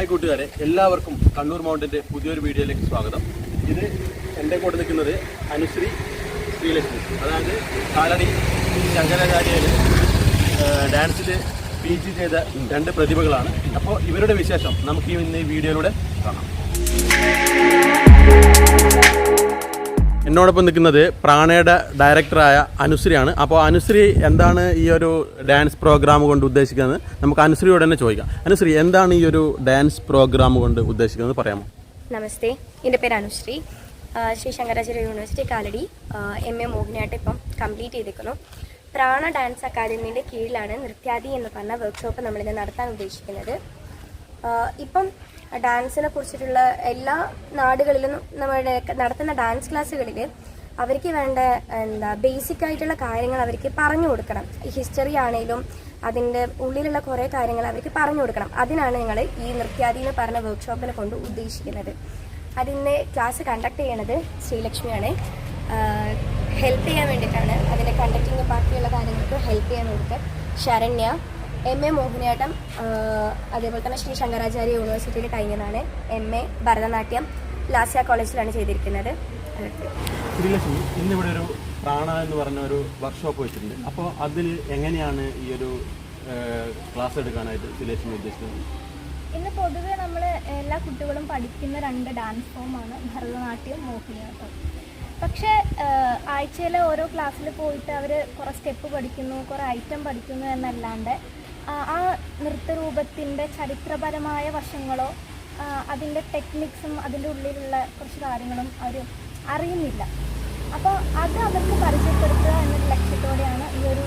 Hi കൂട്ടുകാരെ എല്ലാവർക്കും കണ്ണൂർ മൗണ്ടിന്റെ പുതിയൊരു വീഡിയോയിലേക്ക് സ്വാഗതം. ഇത് എന്റെ കൂടെ നിൽക്കുന്നത് അനുശ്രീ ശ്രീലക്ഷ്മി. അതായത് കാലടി ശങ്കരാചാര്യയിൽ ഡാൻസിൽ പി ജി ചെയ്ത രണ്ട് പ്രതിഭകളാണ്. അപ്പോൾ ഇവരുടെ വിശേഷം നമുക്ക് ഇന്ന് ഈ വീഡിയോയിലൂടെ കാണാം. എന്നോടൊപ്പം നിൽക്കുന്നത് പ്രാണയുടെ ഡയറക്ടറായ അനുശ്രീയാണ്. അപ്പോൾ അനുശ്രീ എന്താണ് ഈ ഒരു ഡാൻസ് പ്രോഗ്രാം കൊണ്ട് ഉദ്ദേശിക്കുന്നത്? നമുക്ക് അനുശ്രീയോട് തന്നെ ചോദിക്കാം. അനുശ്രീ എന്താണ് ഈ ഒരു ഡാൻസ് പ്രോഗ്രാം കൊണ്ട് ഉദ്ദേശിക്കുന്നത്? പറയാമോ? നമസ്തേ. എന്റെ പേര് Anushree. Sree Sankaracharya university Kalady. M. A. മോഹിനിയായിട്ട് ഇപ്പം കംപ്ലീറ്റ് ചെയ്തിരിക്കുന്നു പ്രാണ ഡാൻസ് അക്കാദമിയുടെ കീഴിലാണ് നൃത്യാദി എന്ന് പറഞ്ഞ വർക്ക്ഷോപ്പ് നമ്മളിന്ന് നടത്താൻ ഉദ്ദേശിക്കുന്നത്. ഇപ്പം ഡാൻസിനെ കുറിച്ചിട്ടുള്ള എല്ലാ നാടുകളിലും നമ്മുടെ നടത്തുന്ന ഡാൻസ് ക്ലാസ്സുകളിൽ അവർക്ക് വേണ്ട എന്താ ബേസിക് ആയിട്ടുള്ള കാര്യങ്ങൾ അവർക്ക് പറഞ്ഞു കൊടുക്കണം. ഹിസ്റ്ററി ആണെങ്കിലും അതിന്റെ ഉള്ളിലുള്ള കുറേ കാര്യങ്ങൾ അവർക്ക് പറഞ്ഞു കൊടുക്കണം. അതിനാണ് ഞങ്ങൾ ഈ നൃത്യാദി എന്ന് പറഞ്ഞ വർക്ക്ഷോപ്പിനെ കൊണ്ട് ഉദ്ദേശിക്കുന്നത്. അതിന്റെ ക്ലാസ് കണ്ടക്ട് ചെയ്യണത് ശ്രീലക്ഷ്മിയാണ്. ഹെൽപ്പ് ചെയ്യാൻ വേണ്ടിയിട്ടാണ്. അതിന്റെ കണ്ടക്ടിങ് ബാക്കിയുള്ള കാര്യങ്ങൾക്ക് ഹെൽപ്പ് ചെയ്യാൻ വേണ്ടിയിട്ട് ശരണ്യ എം എ മോഹിനിയാട്ടം അതേപോലെ തന്നെ ശ്രീ ശങ്കരാചാര്യ യൂണിവേഴ്സിറ്റിയിൽ കഴിഞ്ഞതാണ്. എം എ ഭരതനാട്യം ലാസ്യ കോളേജിലാണ് ചെയ്തിരിക്കുന്നത്. ശ്രീലക്ഷ്മി ഇന്നിവിടെ ഒരു പ്രാണ എന്ന് പറഞ്ഞ ഒരു വർക്ക്ഷോപ്പ് വെച്ചിട്ടുണ്ട്. അപ്പോൾ അതിൽ എങ്ങനെയാണ് ഈ ഒരു ക്ലാസ് എടുക്കാനായിട്ട് ശ്രീലക്ഷ്മി ഉദ്ദേശിക്കുന്നത് ഇന്ന് പൊതുവേ നമ്മൾ എല്ലാ കുട്ടികളും പഠിക്കുന്ന രണ്ട് ഡാൻസ് ഫോമാണ് ഭരതനാട്യം മോഹിനിയാട്ടം. പക്ഷേ ആഴ്ചയിലെ ഓരോ ക്ലാസ്സിൽ പോയിട്ട് അവർ കുറേ സ്റ്റെപ്പ് പഠിക്കുന്നു കുറേ ഐറ്റം പഠിക്കുന്നു എന്നല്ലാണ്ട് ആ, നൃത്തരൂപത്തിന്റെ ചരിത്രപരമായ വശങ്ങളോ അതിന്റെ ടെക്നിക്സും അതിന്റെ ഉള്ളിലുള്ള കുറച്ച് കാര്യങ്ങളും അവർ അറിയുന്നില്ല. അപ്പോൾ അത് അവർക്ക് പരിചയപ്പെടുത്തുക എന്നൊരു ലക്ഷ്യത്തോടെയാണ് ഈ ഒരു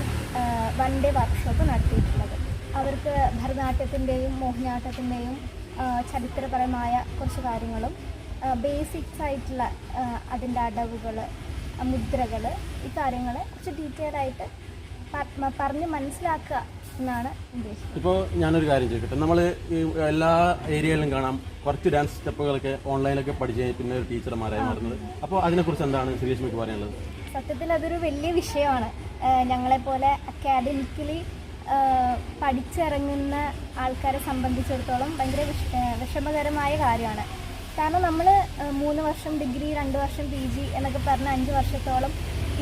വൺ ഡേ വർക്ക്ഷോപ്പ് നടത്തിയിട്ടുള്ളത്. അവർക്ക് ഭരതനാട്യത്തിന്റെയും മോഹിനിയാട്ടത്തിന്റെയും ചരിത്രപരമായ കുറച്ച് കാര്യങ്ങളും ബേസിക്സ് ആയിട്ടുള്ള അതിന്റെ അടവുകൾ മുദ്രകൾ ഈ കാര്യങ്ങൾ കുറച്ച് ഡീറ്റെയിൽ ആയിട്ട് പ- പറഞ്ഞ് മനസ്സിലാക്കുക എന്നാണ് ഉദ്ദേശിക്കുന്നത്. ഇപ്പോൾ ഞാനൊരു കാര്യം ചോദിക്കട്ടെ. നമ്മൾ ഈ എല്ലാ ഏരിയയിലും കാണാം കുറച്ച് ഡാൻസ് സ്റ്റെപ്പുകളൊക്കെ ഓൺലൈനിലൊക്കെ പഠിച്ച് പിന്നെ ഒരു ടീച്ചർമാരായി മാറുന്നത്. അപ്പോൾ അതിനെക്കുറിച്ച് എന്താണ് ശ്രീലക്ഷ്മിക്ക് പറയാനുള്ളത്? സത്യത്തിൽ അതൊരു വലിയ വിഷയമാണ്. ഞങ്ങളെപ്പോലെ അക്കാദമിക്കലി പഠിച്ചിറങ്ങുന്ന ആൾക്കാരെ സംബന്ധിച്ചിടത്തോളം ഭയങ്കര വിഷ വിഷമകരമായ കാര്യമാണ്. കാരണം നമ്മൾ മൂന്ന് വർഷം ഡിഗ്രി രണ്ട് വർഷം പി ജി എന്നൊക്കെ പറഞ്ഞ് അഞ്ച് വർഷത്തോളം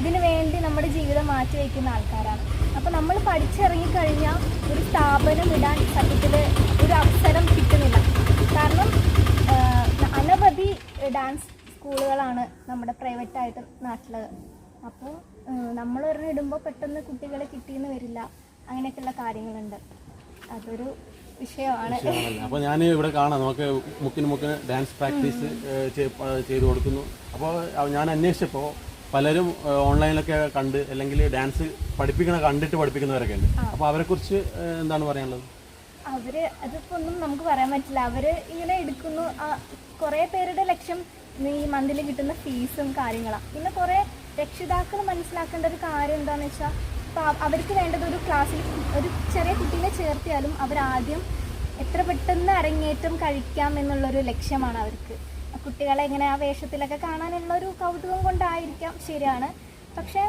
ഇതിനു വേണ്ടി നമ്മുടെ ജീവിതം മാറ്റി വയ്ക്കുന്ന ആൾക്കാരാണ്. അപ്പോൾ നമ്മൾ പഠിച്ചിറങ്ങിക്കഴിഞ്ഞാൽ ഒരു സ്ഥാപനം ഇടാൻ സത്യത്തിൽ ഒരു അവസരം കിട്ടുന്നില്ല. കാരണം അനവധി ഡാൻസ് സ്കൂളുകളാണ് നമ്മുടെ പ്രൈവറ്റായിട്ട് നാട്ടിൽ അപ്പോൾ നമ്മൾ ഒരെണ്ണം പെട്ടെന്ന് കുട്ടികളെ കിട്ടിയെന്ന് വരില്ല. അങ്ങനെയൊക്കെയുള്ള കാര്യങ്ങളുണ്ട്. അതൊരു വിഷയമാണ്. അപ്പോൾ ഞാൻ ഇവിടെ കാണാം. നമുക്ക് മുക്കിന് മുക്കിന് ഡാൻസ് പ്രാക്ടീസ് ചെയ്തു കൊടുക്കുന്നു. അപ്പോൾ ഞാൻ അന്വേഷിച്ചപ്പോൾ പലരും ഓൺലൈനിലൊക്കെ കണ്ട് അല്ലെങ്കിൽ ഡാൻസ് പഠിപ്പിക്കണ കണ്ടിട്ട് പഠിപ്പിക്കുന്നവരൊക്കെ ഉണ്ട്. അപ്പോൾ അവരെ കുറിച്ച് എന്താണ് പറയാനുള്ളത്? അവർ അതിപ്പോ ഒന്നും നമുക്ക് പറയാൻ പറ്റില്ല. അവർ ഇങ്ങനെ എടുക്കുന്നു. കുറെ പേരുടെ ലക്ഷ്യം ഈ മന്തിൽ കിട്ടുന്ന ഫീസും കാര്യങ്ങളാണ് പിന്നെ കുറെ രക്ഷിതാക്കൾ മനസ്സിലാക്കേണ്ട ഒരു കാര്യം എന്താണെന്ന് വെച്ചാൽ ഇപ്പൊ അവർക്ക് വേണ്ടത് ഒരു ക്ലാസ്സിൽ ഒരു ചെറിയ കുട്ടീനെ ചേർത്തിയാലും അവരാദ്യം എത്ര പെട്ടെന്ന് അരങ്ങേറ്റം കഴിക്കാം എന്നുള്ളൊരു ലക്ഷ്യമാണ് അവർക്ക്. കുട്ടികളെ ഇങ്ങനെ ആ വേഷത്തിലൊക്കെ കാണാനുള്ള ഒരു കൗതുകം കൊണ്ടായിരിക്കാം ശരിയാണ്. പക്ഷേ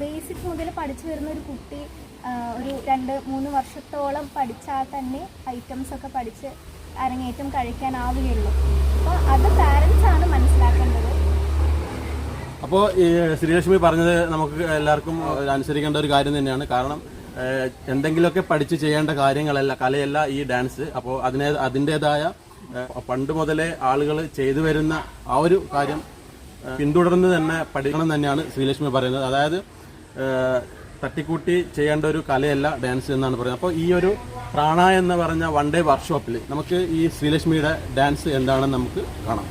ബേസിക് മുതൽ പഠിച്ചു വരുന്ന ഒരു കുട്ടി ഒരു രണ്ട് മൂന്ന് വർഷത്തോളം പഠിച്ചാൽ തന്നെ ഐറ്റംസ് ഒക്കെ പഠിച്ച് അരങ്ങേറ്റം കഴിക്കാനാവുകയുള്ളൂ. അപ്പോൾ അത് പാരൻസ് ആണ് മനസ്സിലാക്കേണ്ടത് അപ്പോൾ ശ്രീലക്ഷ്മി പറഞ്ഞത് നമുക്ക് എല്ലാവർക്കും അനുസരിക്കേണ്ട ഒരു കാര്യം തന്നെയാണ്. കാരണം എന്തെങ്കിലുമൊക്കെ പഠിച്ച് ചെയ്യേണ്ട കാര്യങ്ങളല്ല കലയല്ല ഈ ഡാൻസ്. അപ്പോൾ അതിനേ അതിന്റെതായ പണ്ട് മുതലേ ആളുകൾ ചെയ്തു വരുന്ന ആ ഒരു കാര്യം പിന്തുടർന്ന് തന്നെ പഠിക്കണം തന്നെയാണ് ശ്രീലക്ഷ്മി പറയുന്നത്. അതായത് തട്ടിക്കൂട്ടി ചെയ്യേണ്ട ഒരു കലയല്ല ഡാൻസ് എന്നാണ് പറയുന്നത്. അപ്പോൾ ഈ ഒരു പ്രാണ എന്ന് പറഞ്ഞ വൺ ഡേ വർക്ക്ഷോപ്പിൽ നമുക്ക് ഈ ശ്രീലക്ഷ്മിയുടെ ഡാൻസ് എന്താണെന്ന് നമുക്ക് കാണാം.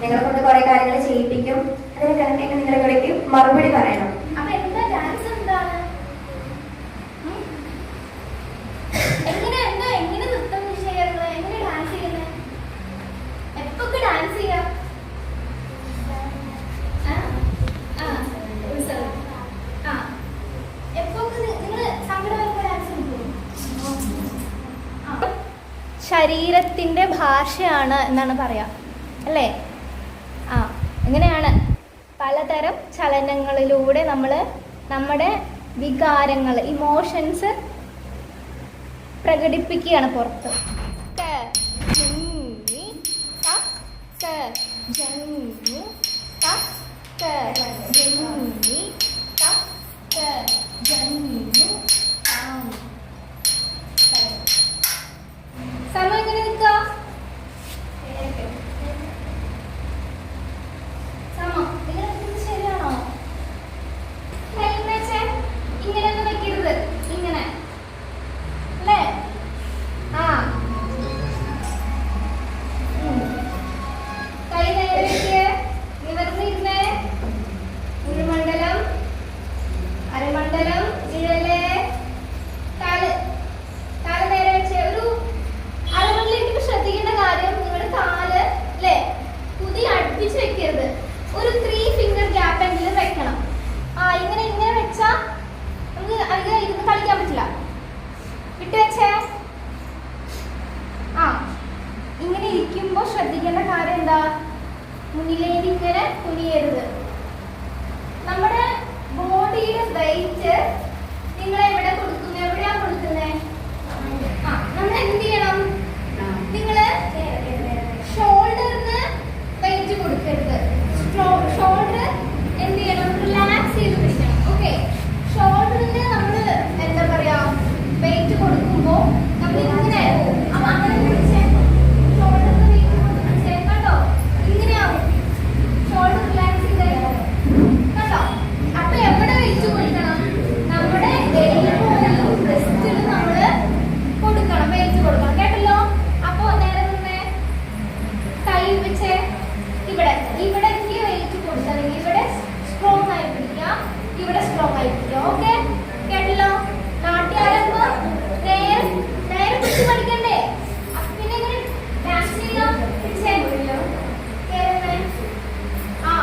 നിങ്ങളെ കൊണ്ട് കുറെ കാര്യങ്ങൾ ചെയ്യിപ്പിക്കും അതിന് കണക്കൊക്കെ നിങ്ങൾ ഇവിടേക്ക് മറുപടി പറയണം അപ്പൊ എന്താ ഡാൻസ് എന്താണ് എങ്ങനെ എന്താ എങ്ങനെ നൃത്തം ചെയ്യാറുള്ളത് എങ്ങനെ ഡാൻസ് ചെയ്യുന്നത് എപ്പൊക്കെ ഡാൻസ് ചെയ്യാം ആ? ആ, ഉത്സവം. ആ. എപ്പൊക്കെ നി- നിങ്ങൾ ഡാൻസ് കളിക്കുമോ? ആ. ശരീരത്തിന്റെ ഭാഷയാണ് എന്നാണ് പറയാ അല്ലേ എങ്ങനെയാണ് പലതരം ചലനങ്ങളിലൂടെ നമ്മൾ നമ്മുടെ വികാരങ്ങൾ ഇമോഷൻസ് പ്രകടിപ്പിക്കുകയാണ് പുറത്ത്. ക, ജിന്നി, മുന്നിലേക്ക് ഇങ്ങനെ കുനിയരുത്. നമ്മുടെ ബോഡിയുടെ വെയിറ്റ് നിങ്ങൾ എവിടെ കൊടുക്കുന്നത് എവിടെയാ കൊടുക്കുന്നത് ആ നമ്മൾ എന്ത് ചെയ്യണം നിങ്ങൾ ഷോൾഡറിന് വെയിറ്റ് കൊടുക്കരുത് ഷോൾഡർ എന്ത് ചെയ്യണം റിലാക്സ് ചെയ്ത് പിടിക്കണം ഓക്കെ ഷോൾഡറിന് നമ്മൾ എന്താ പറയാ വെയിറ്റ് കൊടുക്കുമ്പോൾ നമ്മൾ ഇങ്ങനെ അപ്പൊ അങ്ങനെ പിടിച്ചേ ഷോൾഡറിന് വെയിറ്റ് കൊടുത്തേ കണ്ടോ ഇങ്ങനെയാവും ഷോൾഡർ റിലാക്സ് ചെയ്ത് കണ്ടോ അപ്പൊ എവിടെ വെയിറ്റ് കൊടുക്കണം നമ്മുടെ എല്ലുപോലും ബ്രസ്റ്റിൽ നമ്മൾ കൊടുക്കണം വെയിറ്റ് കൊടുക്കണം കേട്ടല്ലോ അപ്പൊ നേരെ നിന്നേ കൈ വെച്ച് ഇവിടെ ഇവിടേക്ക് വെയിറ്റ് കൊടുത്തല്ലെങ്കിൽ ഇവിടെ സ്ട്രോങ് ആയി പിടിക്കാം ഇവിടെ സ്ട്രോങ് ആയി പിടിക്കാം ഓക്കെ കേട്ടല്ലോ നാട്യാരംഭം നേരെ നേരെ പിടിച്ച് പഠിക്കണ്ടേ അപ്പൊ പിന്നെ എങ്ങനെ ഡാൻസ് ചെയ്യാം പിടിച്ചേ കേറുന്നേ ആ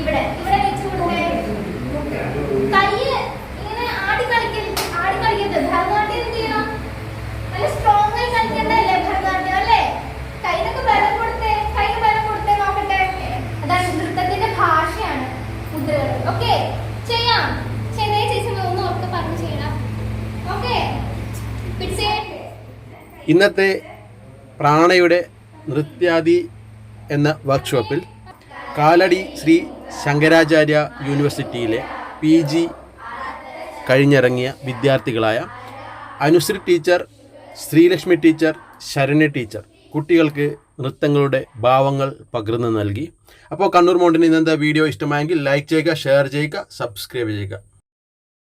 ഇവിടെ ഇവിടെ വെച്ച് കൊടുത്തേ കയ്യ് ഇങ്ങനെ ആടി കളിക്കരുത് ആടി കളിക്കരുത്. ഭരതനാട്യം എന്ത് ചെയ്യണം? നല്ല സ്ട്രോങ് ആയി കളിക്കേണ്ടതല്ലേ ഭരതനാട്യം അല്ലേ? കൈനൊക്കെ ബലം കൊടുത്തേ കൈന് ബലം കൊടുത്തേ നോക്കട്ടെ. അതാണ് നൃത്തത്തിന്റെ ഭാഷയാണ് മുദ്രകൾ ഓക്കെ ചെയ്യാം. ചെന്നൈ ചേച്ചി ഒന്ന് ഓർത്ത് പറഞ്ഞു ചെയ്യണം. ഓക്കെ പിടിച്ചേ ഇന്നത്തെ പ്രാണയുടെ നൃത്യാദി എന്ന വർക്ക്ഷോപ്പിൽ കാലടി ശ്രീ ശങ്കരാചാര്യ യൂണിവേഴ്സിറ്റിയിലെ പി ജി കഴിഞ്ഞിറങ്ങിയ വിദ്യാർത്ഥികളായ Anushree teacher Sreelakshmi teacher Saranya teacher കുട്ടികൾക്ക് നൃത്തങ്ങളുടെ ഭാവങ്ങൾ പകർന്നു നൽകി. അപ്പോൾ കണ്ണൂർ മൗണ്ടിന് ഇന്നത്തെ വീഡിയോ ഇഷ്ടമായെങ്കിൽ ലൈക്ക് ചെയ്യുക ഷെയർ ചെയ്യുക സബ്സ്ക്രൈബ് ചെയ്യുക.